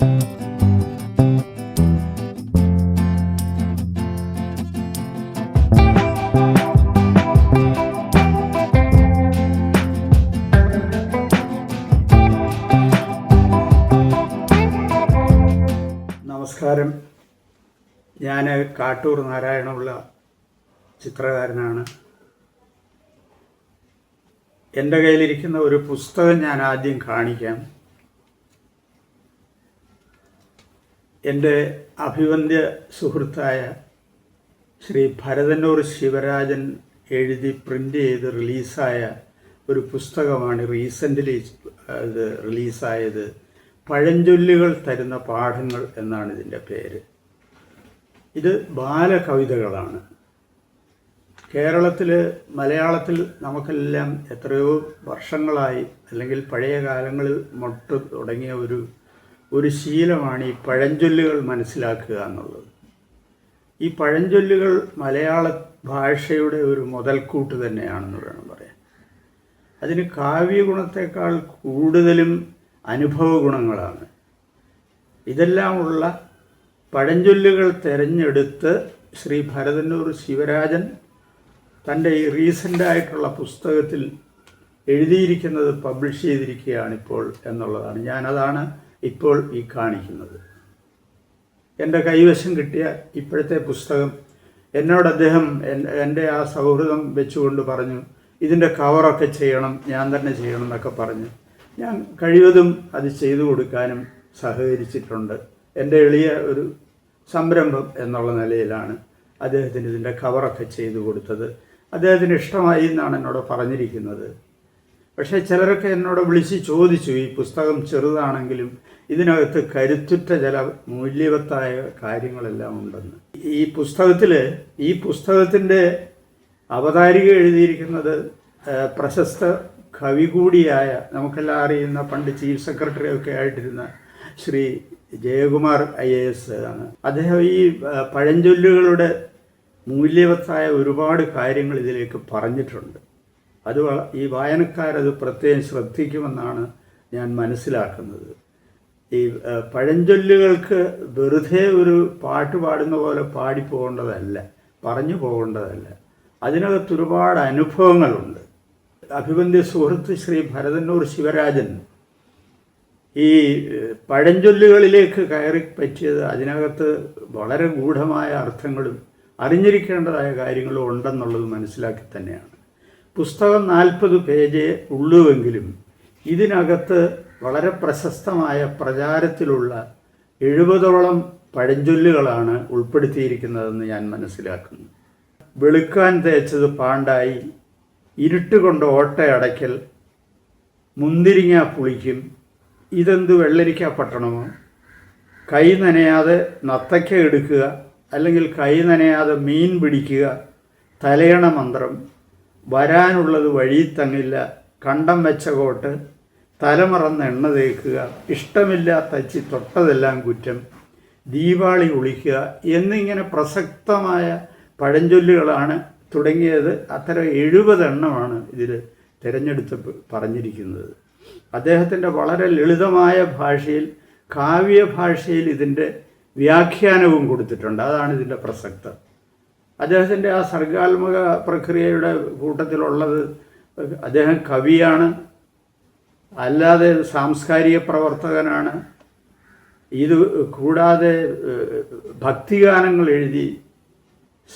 നമസ്കാരം. ഞാൻ കാട്ടൂർ നാരായണമുള്ള ചിത്രകാരനാണ്. എന്റെ കയ്യിലിരിക്കുന്ന ഒരു പുസ്തകം ഞാൻ ആദ്യം കാണിക്കാം. എന്റെ അഭിവന്ദ്യ സുഹൃത്തായ ശ്രീ ഭരതന്നൂർ ശിവരാജൻ എഴുതി പ്രിന്റ് ചെയ്ത് റിലീസായ ഒരു പുസ്തകമാണ് റീസെന്റ്ലി ഇത് റിലീസായത് പഴഞ്ചൊല്ലുകൾ തരുന്ന പാഠങ്ങൾ എന്നാണ് ഇതിന്റെ പേര്. ഇത് ബാലകവിതകളാണ്. കേരളത്തിൽ മലയാളത്തിൽ നമുക്കെല്ലാം എത്രയോ വർഷങ്ങളായി അല്ലെങ്കിൽ പഴയ കാലങ്ങളിൽ മൊട്ട് തുടങ്ങിയ ഒരു ഒരു ശീലമാണ് ഈ പഴഞ്ചൊല്ലുകൾ മനസ്സിലാക്കുക എന്നുള്ളത്. ഈ പഴഞ്ചൊല്ലുകൾ മലയാള ഭാഷയുടെ ഒരു മുതൽക്കൂട്ട് തന്നെയാണെന്ന് വേണം പറയാൻ. അതിന് കാവ്യഗുണത്തെക്കാൾ കൂടുതലും അനുഭവ ഗുണങ്ങളാണ് ഇതെല്ലാമുള്ള പഴഞ്ചൊല്ലുകൾ തിരഞ്ഞെടുത്ത് ശ്രീ ഭരതന്നൂർ ശിവരാജൻ തന്റെ ഈ റീസെന്റായിട്ടുള്ള പുസ്തകത്തിൽ എഴുതിയിരിക്കുന്നത് പബ്ലിഷ് ചെയ്തിരിക്കുകയാണിപ്പോൾ എന്നുള്ളതാണ്. ഞാനതാണ് ഇപ്പോൾ ഈ കാണിക്കുന്നത്. എന്റെ കൈവശം കിട്ടിയ ഇപ്പോഴത്തെ പുസ്തകം എന്നോട് അദ്ദേഹം എൻ- എന്റെ ആ സൗഹൃദം വെച്ചുകൊണ്ട് പറഞ്ഞു ഇതിന്റെ കവറൊക്കെ ചെയ്യണം ഞാൻ തന്നെ ചെയ്യണം എന്നൊക്കെ പറഞ്ഞു. ഞാൻ കഴിവതും അത് ചെയ്തു കൊടുക്കാനും സഹകരിച്ചിട്ടുണ്ട്. എന്റെ എളിയ ഒരു സംരംഭം എന്നുള്ള നിലയിലാണ് അദ്ദേഹത്തിന് ഇതിന്റെ കവറൊക്കെ ചെയ്തു കൊടുത്തത്. അദ്ദേഹത്തിന് ഇഷ്ടമായി എന്നാണ് എന്നോട് പറഞ്ഞിരിക്കുന്നത്. പക്ഷേ ചിലരൊക്കെ എന്നോട് വിളിച്ച് ചോദിച്ചു ഈ പുസ്തകം ചെറുതാണെങ്കിലും ഇതിനകത്ത് കരുത്തുറ്റ ചില മൂല്യവത്തായ കാര്യങ്ങളെല്ലാം ഉണ്ടെന്ന്. ഈ പുസ്തകത്തിൽ ഈ പുസ്തകത്തിന്റെ അവതാരിക എഴുതിയിരിക്കുന്നത് പ്രശസ്ത കവി കൂടിയായ നമുക്കെല്ലാം അറിയുന്ന പണ്ട് ചീഫ് സെക്രട്ടറി ഒക്കെ ആയിട്ടിരുന്ന Shri Jayakumar I A S ആണ്. അദ്ദേഹം ഈ പഴഞ്ചൊല്ലുകളുടെ മൂല്യവത്തായ ഒരുപാട് കാര്യങ്ങൾ ഇതിലേക്ക് പറഞ്ഞിട്ടുണ്ട്. അത് ഈ വായനക്കാരത് പ്രത്യേകം ശ്രദ്ധിക്കുമെന്നാണ് ഞാൻ മനസ്സിലാക്കുന്നത്. ഈ പഴഞ്ചൊല്ലുകൾക്ക് വെറുതെ ഒരു പാട്ട് പാടുന്ന പോലെ പാടി പോകേണ്ടതല്ല പറഞ്ഞു പോകേണ്ടതല്ല. അതിനകത്ത് ഒരുപാട് അനുഭവങ്ങളുണ്ട്. അഭിവന്ദ്യ സുഹൃത്ത് ശ്രീ ഭരതന്നൂർ ശിവരാജൻ ഈ പഴഞ്ചൊല്ലുകളിലേക്ക് കയറി പറ്റിയത് അതിനകത്ത് വളരെ ഗൂഢമായ അർത്ഥങ്ങളും അറിഞ്ഞിരിക്കേണ്ടതായ കാര്യങ്ങളും ഉണ്ടെന്നുള്ളത് മനസ്സിലാക്കി തന്നെയാണ്. പുസ്തകം നാൽപ്പത് പേജേ ഉള്ളുവെങ്കിലും ഇതിനകത്ത് വളരെ പ്രശസ്തമായ പ്രചാരത്തിലുള്ള എഴുപതോളം പഴഞ്ചൊല്ലുകളാണ് ഉൾപ്പെടുത്തിയിരിക്കുന്നതെന്ന് ഞാൻ മനസ്സിലാക്കുന്നു. വെളുക്കാൻ തേച്ചത് പാണ്ടായി ഇരുട്ടുകൊണ്ട് ഓട്ടയടയ്ക്കൽ മുന്തിരിങ്ങ പുളിക്കും ഇതെന്ത് വെള്ളരിക്ക പട്ടണമോ? കൈ നനയാതെ നത്തയ്ക്ക എടുക്കുക അല്ലെങ്കിൽ കൈ നനയാതെ മീൻ പിടിക്കുക തലയണ മന്ത്രം വരാനുള്ളത് വഴി തന്നില്ല. കണ്ടം വെച്ച കോട്ട് തലമറന്ന് എണ്ണ തേക്കുക ഇഷ്ടമില്ലാത്ത അച്ചി തൊട്ടതെല്ലാം കുറ്റം ദീപാളി ഒളിക്കുക എന്നിങ്ങനെ പ്രസക്തമായ പഴഞ്ചൊല്ലുകളാണ് തുടങ്ങിയത്. അത്തരം എഴുപതെണ്ണമാണ് ഇതിൽ തിരഞ്ഞെടുത്ത് പറഞ്ഞിരിക്കുന്നത്. അദ്ദേഹത്തിന്റെ വളരെ ലളിതമായ ഭാഷയിൽ കാവ്യ ഭാഷയിൽ ഇതിന്റെ വ്യാഖ്യാനവും കൊടുത്തിട്ടുണ്ട്. അതാണ് ഇതിന്റെ പ്രസക്തം അദ്ദേഹത്തിന്റെ ആ സർഗാത്മക പ്രക്രിയയുടെ കൂട്ടത്തിലുള്ളത് അദ്ദേഹം കവിയാണ്. അല്ലാതെ സാംസ്കാരിക പ്രവർത്തകനാണ്. ഇത് കൂടാതെ ഭക്തിഗാനങ്ങൾ എഴുതി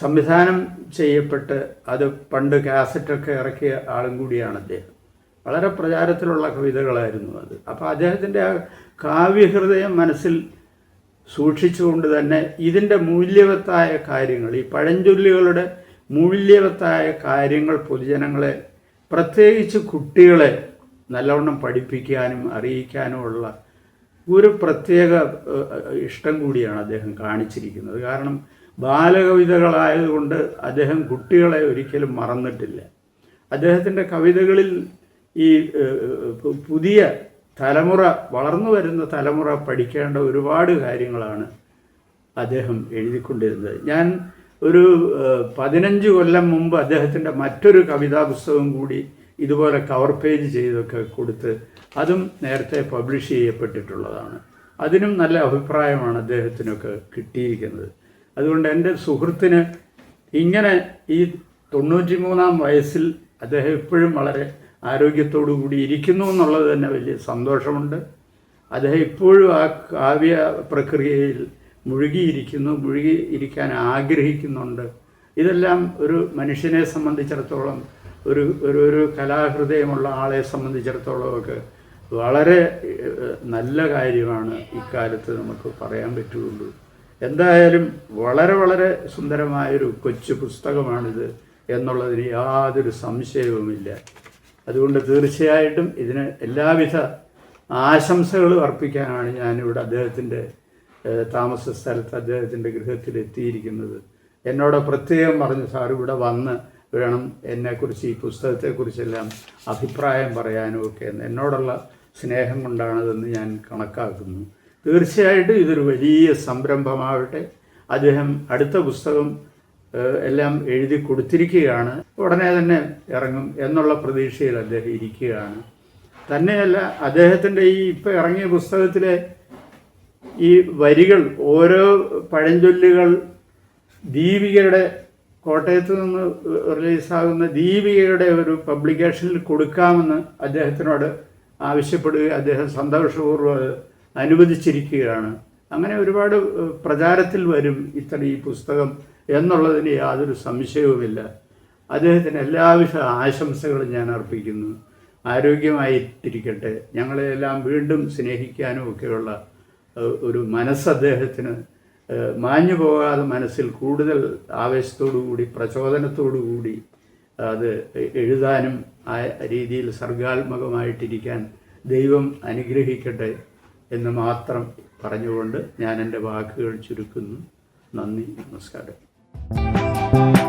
സംവിധാനം ചെയ്യപ്പെട്ട് അത് പണ്ട് കാസറ്റൊക്കെ ഇറക്കിയ ആളും കൂടിയാണ് അദ്ദേഹം. വളരെ പ്രചാരത്തിലുള്ള കവിതകളായിരുന്നു അത്. അപ്പോൾ അദ്ദേഹത്തിന്റെ ആ കാവ്യഹൃദയം മനസ്സിൽ സൂക്ഷിച്ചുകൊണ്ട് തന്നെ ഇതിന്റെ മൂല്യവത്തായ കാര്യങ്ങൾ ഈ പഴഞ്ചൊല്ലുകളുടെ മൂല്യവത്തായ കാര്യങ്ങൾ പൊതുജനങ്ങളെ പ്രത്യേകിച്ച് കുട്ടികളെ നല്ലവണ്ണം പഠിപ്പിക്കാനും അറിയിക്കാനുമുള്ള ഒരു പ്രത്യേക ഇഷ്ടം കൂടിയാണ് അദ്ദേഹം കാണിച്ചിരിക്കുന്നത്. കാരണം ബാലകവിതകളായതുകൊണ്ട് അദ്ദേഹം കുട്ടികളെ ഒരിക്കലും മറന്നിട്ടില്ല. അദ്ദേഹത്തിന്റെ കവിതകളിൽ ഈ പുതിയ തലമുറ വളർന്നു വരുന്ന തലമുറ പഠിക്കേണ്ട ഒരുപാട് കാര്യങ്ങളാണ് അദ്ദേഹം എഴുതിക്കൊണ്ടിരുന്നത്. ഞാൻ ഒരു പതിനഞ്ച് കൊല്ലം മുമ്പ് അദ്ദേഹത്തിന്റെ മറ്റൊരു കവിതാ പുസ്തകം കൂടി ഇതുപോലെ കവർ പേജ് ചെയ്തൊക്കെ കൊടുത്ത് അതും നേരത്തെ പബ്ലിഷ് ചെയ്യപ്പെട്ടിട്ടുള്ളതാണ്. അതിനും നല്ല അഭിപ്രായമാണ് അദ്ദേഹത്തിനൊക്കെ കിട്ടിയിരിക്കുന്നത്. അതുകൊണ്ട് എന്റെ സുഹൃത്തിന് ഇങ്ങനെ ഈ തൊണ്ണൂറ്റി മൂന്നാം വയസ്സിൽ അദ്ദേഹം ഇപ്പോഴും വളരെ ആരോഗ്യത്തോടു കൂടി ഇരിക്കുന്നു എന്നുള്ളത് തന്നെ വലിയ സന്തോഷമുണ്ട്. അദ്ദേഹം ഇപ്പോഴും ആ കാവ്യ പ്രക്രിയയിൽ മുഴുകിയിരിക്കുന്നു മുഴുകി ഇരിക്കാൻ ആഗ്രഹിക്കുന്നുണ്ട്. ഇതെല്ലാം ഒരു മനുഷ്യനെ സംബന്ധിച്ചിടത്തോളം ഒരു ഒരു ഒരു കലാഹൃദയമുള്ള ആളെ സംബന്ധിച്ചിടത്തോളമൊക്കെ വളരെ നല്ല കാര്യമാണ് ഇക്കാലത്ത് നമുക്ക് പറയാൻ പറ്റുകയുള്ളൂ. എന്തായാലും വളരെ വളരെ സുന്ദരമായൊരു കൊച്ചു പുസ്തകമാണിത് എന്നുള്ളതിന് യാതൊരു സംശയവുമില്ല. അതുകൊണ്ട് തീർച്ചയായിട്ടും ഇതിന് എല്ലാവിധ ആശംസകളും അർപ്പിക്കാനാണ് ഞാനിവിടെ അദ്ദേഹത്തിന്റെ താമസ സ്ഥലത്ത് അദ്ദേഹത്തിന്റെ ഗൃഹത്തിൽ എത്തിയിരിക്കുന്നത് എന്നോട് പ്രത്യേകം പറഞ്ഞു സാർ ഇവിടെ വന്ന് വേണം എന്നെക്കുറിച്ച് ഈ പുസ്തകത്തെക്കുറിച്ചെല്ലാം അഭിപ്രായം പറയാനും ഒക്കെ. എന്ന് എന്നോടുള്ള സ്നേഹം കൊണ്ടാണതെന്ന് ഞാൻ കണക്കാക്കുന്നു. തീർച്ചയായിട്ടും ഇതൊരു വലിയ സംരംഭമാവട്ടെ. അദ്ദേഹം അടുത്ത പുസ്തകം എല്ലാം എഴുതി കൊടുത്തിരിക്കുകയാണ്. ഉടനെ തന്നെ ഇറങ്ങും എന്നുള്ള പ്രതീക്ഷയിൽ അദ്ദേഹം ഇരിക്കുകയാണ്. തന്നെയല്ല അദ്ദേഹത്തിന്റെ ഈ ഇപ്പം ഇറങ്ങിയ പുസ്തകത്തിലെ ഈ വരികൾ ഓരോ പഴഞ്ചൊല്ലുകൾ ദീപികയുടെ കോട്ടയത്ത് നിന്ന് റിലീസാകുന്ന ദീപികയുടെ ഒരു പബ്ലിക്കേഷനിൽ കൊടുക്കാമെന്ന് അദ്ദേഹത്തിനോട് ആവശ്യപ്പെടുകയും അദ്ദേഹം സന്തോഷപൂർവം അനുവദിച്ചിരിക്കുകയാണ്. അങ്ങനെ ഒരുപാട് പ്രചാരത്തിൽ വരും ഇത്ര ഈ പുസ്തകം എന്നുള്ളതിന് യാതൊരു സംശയവുമില്ല. അദ്ദേഹത്തിന് എല്ലാവിധ ആശംസകളും ഞാൻ അർപ്പിക്കുന്നു. ആരോഗ്യമായിട്ടിരിക്കട്ടെ. ഞങ്ങളെല്ലാം വീണ്ടും സ്നേഹിക്കാനും ഒക്കെയുള്ള ഒരു മനസ്സ് അദ്ദേഹത്തിന് മാഞ്ഞു പോകാതെ മനസ്സിൽ കൂടുതൽ ആവേശത്തോടു കൂടി പ്രചോദനത്തോടു കൂടി അത് എഴുതാനും ആ രീതിയിൽ സർഗാത്മകമായിട്ടിരിക്കാൻ ദൈവം അനുഗ്രഹിക്കട്ടെ എന്ന് മാത്രം പറഞ്ഞുകൊണ്ട് ഞാൻ എന്റെ വാക്കുകൾ ചുരുക്കുന്നു. നന്ദി നമസ്കാരം. Música